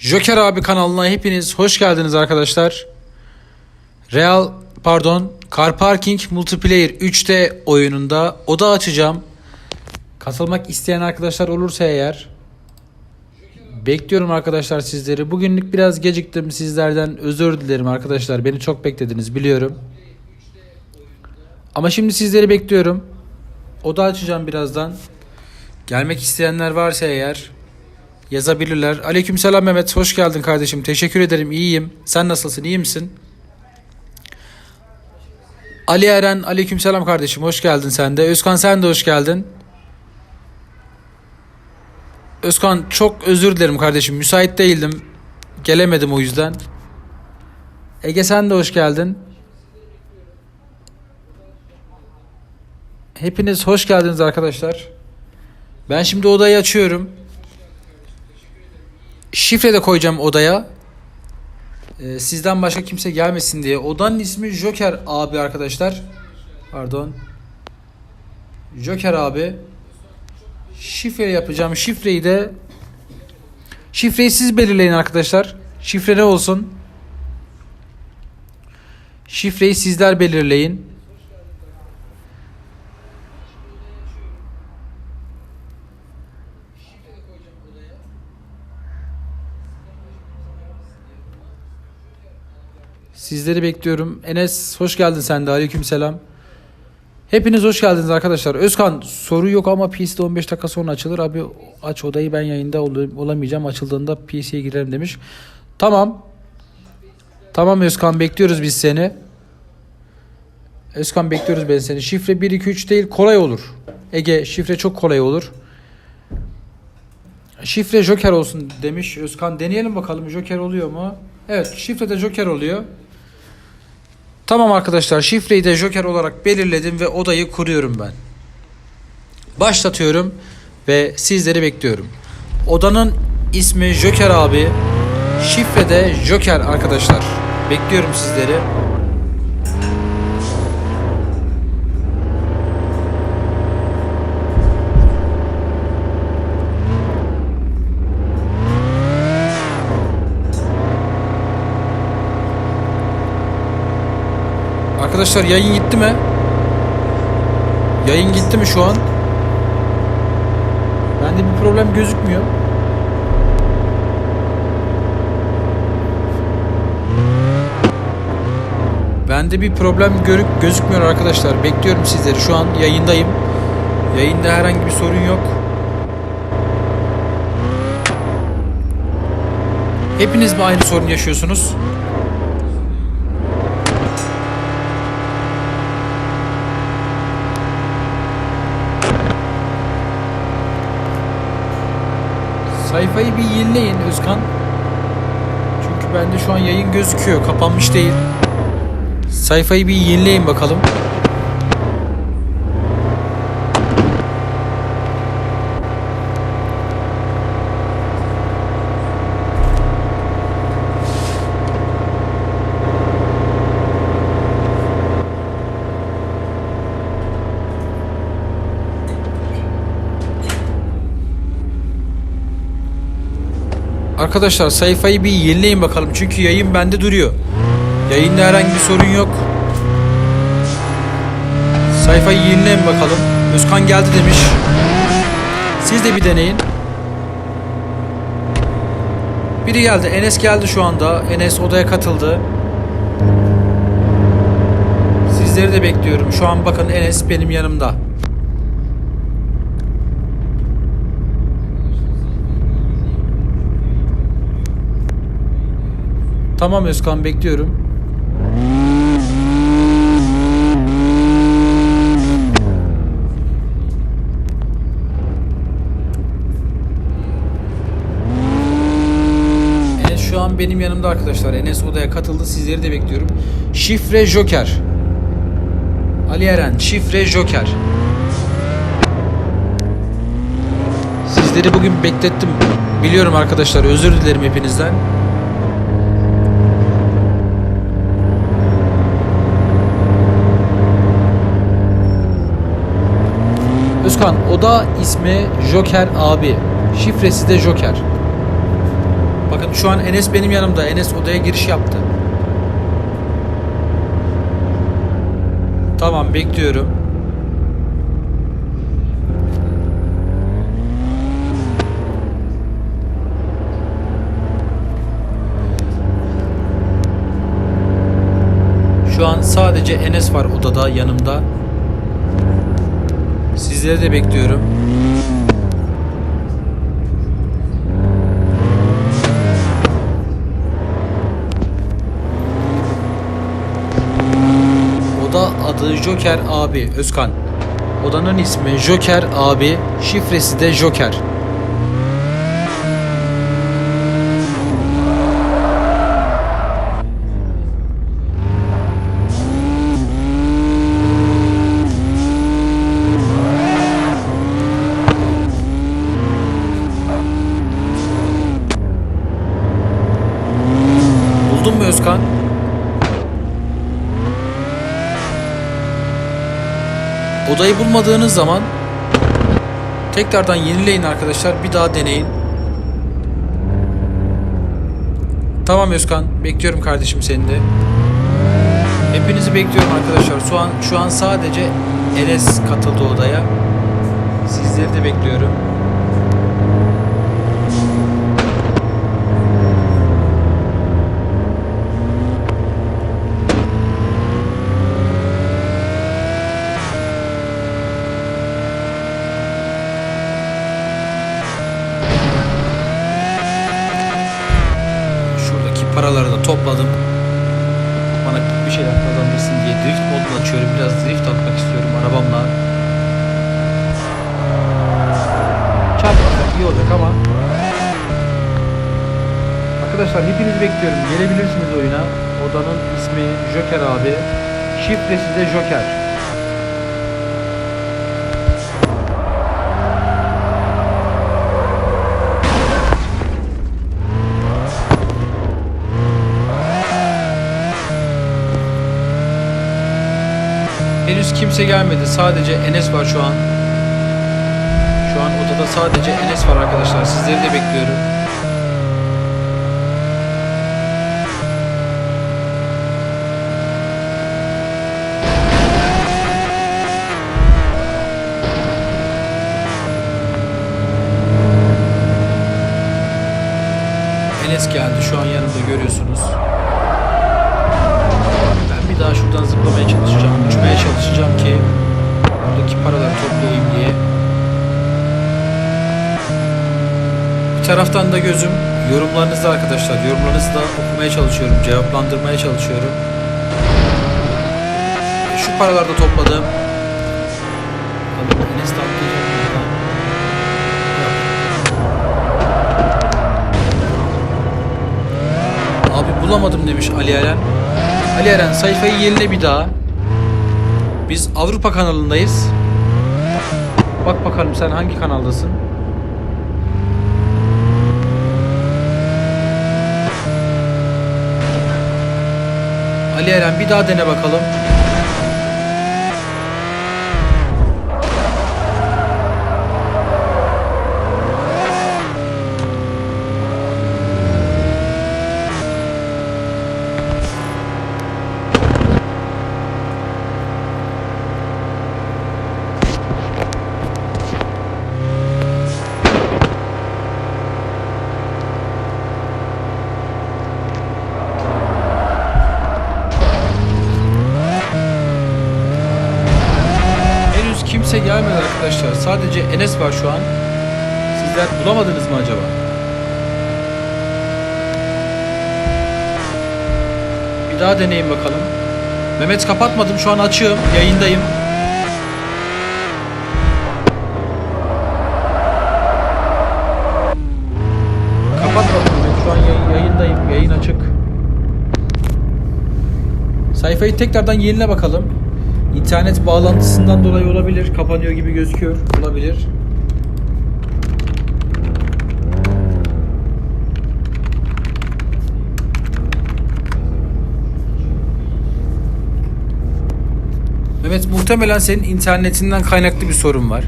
Joker abi kanalına hepiniz hoş geldiniz arkadaşlar. Real pardon Car Parking Multiplayer 3D oyununda oda açacağım. Katılmak isteyen arkadaşlar olursa eğer bekliyorum arkadaşlar sizleri. Bugünlük biraz geciktim sizlerden özür dilerim arkadaşlar. Beni çok beklediniz biliyorum. Ama şimdi sizleri bekliyorum. Oda açacağım birazdan. Gelmek isteyenler varsa eğer yazabilirler. Aleykümselam Mehmet. Hoş geldin kardeşim. Teşekkür ederim. İyiyim. Sen nasılsın? İyi misin? Ali Eren. Aleykümselam kardeşim. Hoş geldin sen de. Özkan sen de hoş geldin. Özkan çok özür dilerim kardeşim. Müsait değildim. Gelemedim o yüzden. Ege sen de hoş geldin. Hepiniz hoş geldiniz arkadaşlar. Ben şimdi odayı açıyorum. Şifre de koyacağım odaya. Ee, sizden başka kimse gelmesin diye. Odanın ismi Joker abi arkadaşlar. Pardon. Joker abi. Şifre yapacağım. Şifreyi de şifreyi siz belirleyin arkadaşlar. Şifre ne olsun? Şifreyi sizler belirleyin. Sizleri bekliyorum. Enes hoş geldin sen de. Aleykümselam. Hepiniz hoş geldiniz arkadaşlar. Özkan soru yok ama PC'de 15 dakika sonra açılır. Abi aç odayı ben yayında ol- olamayacağım. Açıldığında PC'ye girerim demiş. Tamam. Tamam Özkan bekliyoruz biz seni. Özkan bekliyoruz ben seni. Şifre 1 2 3 değil kolay olur. Ege şifre çok kolay olur. Şifre Joker olsun demiş Özkan. Deneyelim bakalım Joker oluyor mu? Evet şifre de Joker oluyor. Tamam arkadaşlar şifreyi de Joker olarak belirledim ve odayı kuruyorum ben. Başlatıyorum ve sizleri bekliyorum. Odanın ismi Joker abi. Şifre de Joker arkadaşlar. Bekliyorum sizleri. Arkadaşlar yayın gitti mi? Yayın gitti mi şu an? Bende bir problem gözükmüyor. Bende bir problem görük gözükmüyor arkadaşlar. Bekliyorum sizleri. Şu an yayındayım. Yayında herhangi bir sorun yok. Hepiniz mi aynı sorun yaşıyorsunuz? Sayfayı bir yenileyin Özkan. Çünkü bende şu an yayın gözüküyor. Kapanmış değil. Sayfayı bir yenileyin bakalım. Arkadaşlar sayfayı bir yenileyin bakalım. Çünkü yayın bende duruyor. Yayında herhangi bir sorun yok. Sayfayı yenileyin bakalım. Özkan geldi demiş. Siz de bir deneyin. Biri geldi. Enes geldi şu anda. Enes odaya katıldı. Sizleri de bekliyorum. Şu an bakın Enes benim yanımda. Tamam Özkan bekliyorum. Şu an benim yanımda arkadaşlar. Enes odaya katıldı. Sizleri de bekliyorum. Şifre Joker. Ali Eren, şifre Joker. Sizleri bugün beklettim. Biliyorum arkadaşlar. Özür dilerim hepinizden. Özkan oda ismi Joker abi. Şifresi de Joker. Bakın şu an Enes benim yanımda. Enes odaya giriş yaptı. Tamam bekliyorum. Şu an sadece Enes var odada yanımda. Sizleri de bekliyorum. Oda adı Joker abi Özkan. Odanın ismi Joker abi, şifresi de Joker. Buldun mu Özkan? Odayı bulmadığınız zaman tekrardan yenileyin arkadaşlar. Bir daha deneyin. Tamam Özkan. Bekliyorum kardeşim seni de. Hepinizi bekliyorum arkadaşlar. Şu an şu an sadece Enes katıldı odaya. Sizleri de bekliyorum. Topladım. Bana bir şeyler kazandırsın diye drift modunu açıyorum. Biraz drift atmak istiyorum arabamla. Çarpmasak iyi olacak ama. Arkadaşlar hepinizi bekliyorum. Gelebilirsiniz oyuna. Odanın ismi Joker abi. Şifresi de Joker. Kimse gelmedi. Sadece Enes var şu an. Şu an odada sadece Enes var arkadaşlar. Sizleri de bekliyorum. Enes geldi. Şu an yanımda görüyorsunuz. Daha şuradan zıplamaya çalışacağım, uçmaya çalışacağım ki buradaki paraları toplayayım diye. Bir taraftan da gözüm yorumlarınızda arkadaşlar. Yorumlarınızı da okumaya çalışıyorum, cevaplandırmaya çalışıyorum. Şu paraları da topladım. Abi bulamadım demiş Ali Eren. Ali Eren sayfayı yenile bir daha. Biz Avrupa kanalındayız. Bak bakalım sen hangi kanaldasın? Ali Eren bir daha dene bakalım. Henüz kimse gelmedi arkadaşlar. Sadece Enes var şu an. Sizler bulamadınız mı acaba? Bir daha deneyin bakalım. Mehmet kapatmadım şu an açığım. Yayındayım. Kapatmadım Mehmet. Şu an yayın- yayındayım. Yayın açık. Sayfayı tekrardan yenile bakalım. İnternet bağlantısından dolayı olabilir. Kapanıyor gibi gözüküyor. Olabilir. Mehmet muhtemelen senin internetinden kaynaklı bir sorun var.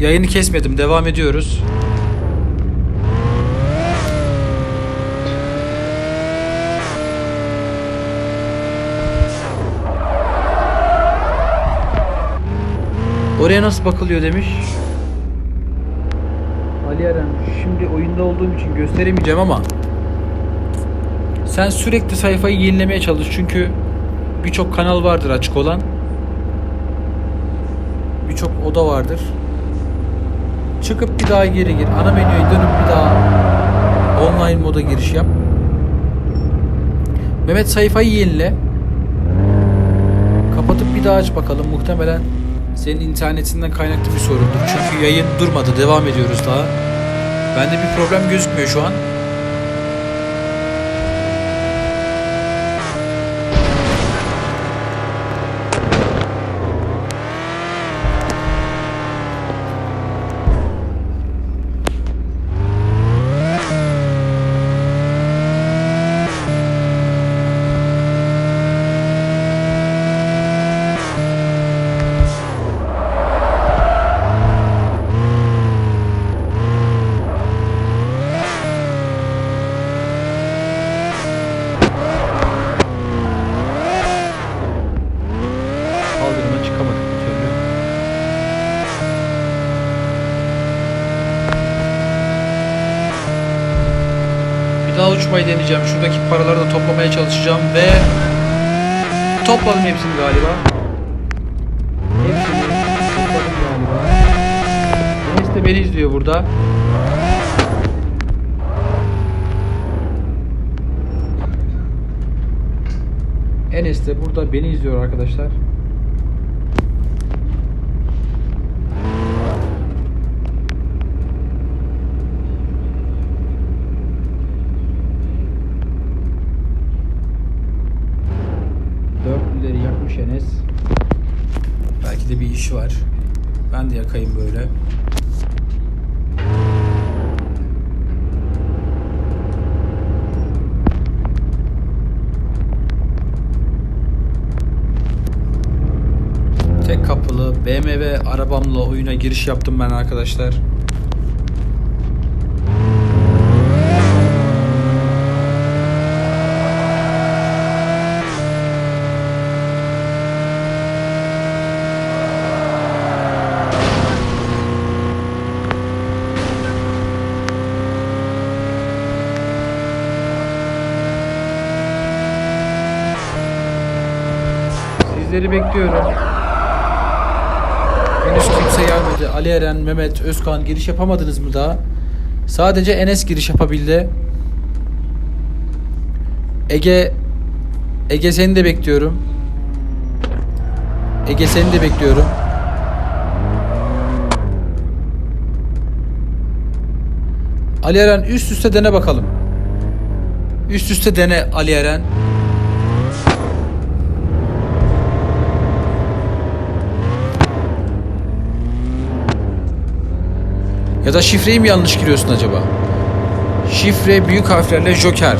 Yayını kesmedim. Devam ediyoruz. Oraya nasıl bakılıyor demiş. Ali Eren şimdi oyunda olduğum için gösteremeyeceğim ama sen sürekli sayfayı yenilemeye çalış çünkü birçok kanal vardır açık olan. Birçok oda vardır. Çıkıp bir daha geri gir. Ana menüye dönüp bir daha online moda giriş yap. Mehmet sayfayı yenile. Kapatıp bir daha aç bakalım. Muhtemelen senin internetinden kaynaklı bir sorundur. Çünkü yayın durmadı. Devam ediyoruz daha. Bende bir problem gözükmüyor şu an. Uçmayı deneyeceğim. Şuradaki paraları da toplamaya çalışacağım ve topladım hepsini galiba. Hepsini topladım galiba. Enes de beni izliyor burada. Enes de burada beni izliyor arkadaşlar. Dörtlüleri yakmış Enes. Belki de bir işi var. Ben de yakayım böyle. Tek kapılı BMW arabamla oyuna giriş yaptım ben arkadaşlar. Sizleri bekliyorum. Henüz kimse gelmedi. Ali Eren, Mehmet, Özkan giriş yapamadınız mı daha? Sadece Enes giriş yapabildi. Ege Ege seni de bekliyorum. Ege seni de bekliyorum. Ali Eren üst üste dene bakalım. Üst üste dene Ali Eren. Ya da şifreyi mi yanlış giriyorsun acaba? Şifre büyük harflerle Joker.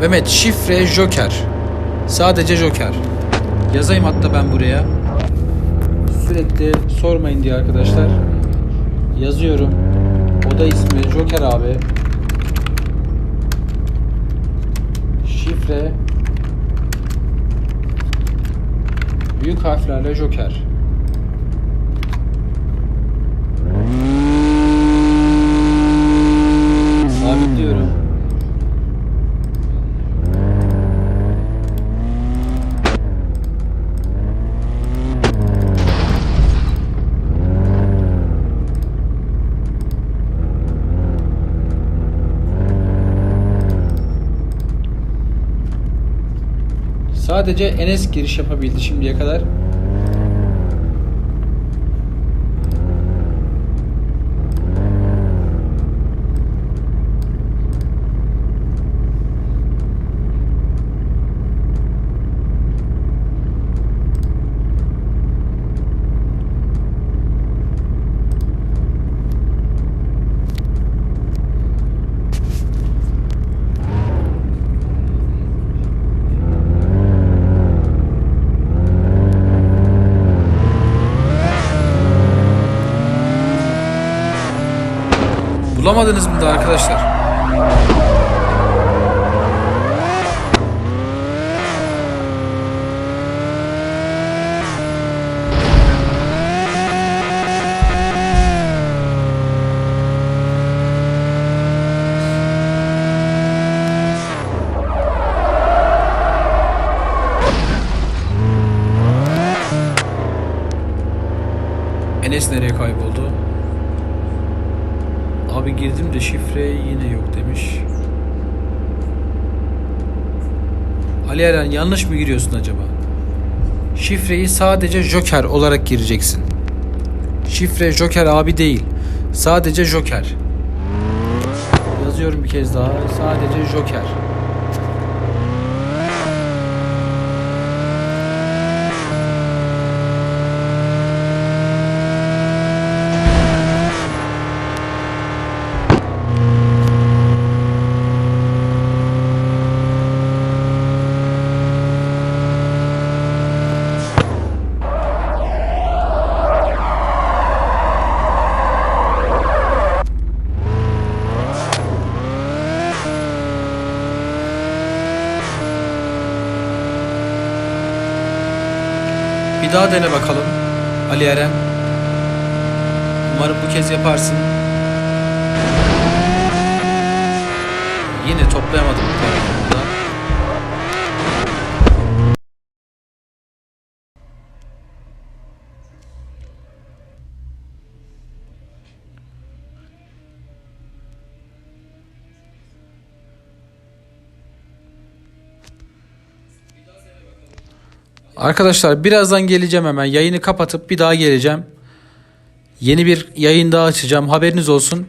Mehmet şifre Joker. Sadece Joker. Yazayım hatta ben buraya. Sürekli sormayın diye arkadaşlar. Yazıyorum. Oda ismi Joker abi. Şifre Büyük harflerle Joker. Sabitliyorum. Sadece Enes giriş yapabildi şimdiye kadar. Bulamadınız mı da arkadaşlar? Enes nereye kayboldu? Abi girdim de şifre yine yok demiş. Ali Eren yanlış mı giriyorsun acaba? Şifreyi sadece Joker olarak gireceksin. Şifre Joker abi değil. Sadece Joker. Yazıyorum bir kez daha. Sadece Joker. Bir daha dene bakalım. Ali Eren. Umarım bu kez yaparsın. Yine toplayamadım bu parayı Arkadaşlar birazdan geleceğim hemen. Yayını kapatıp bir daha geleceğim. Yeni bir yayın daha açacağım. Haberiniz olsun.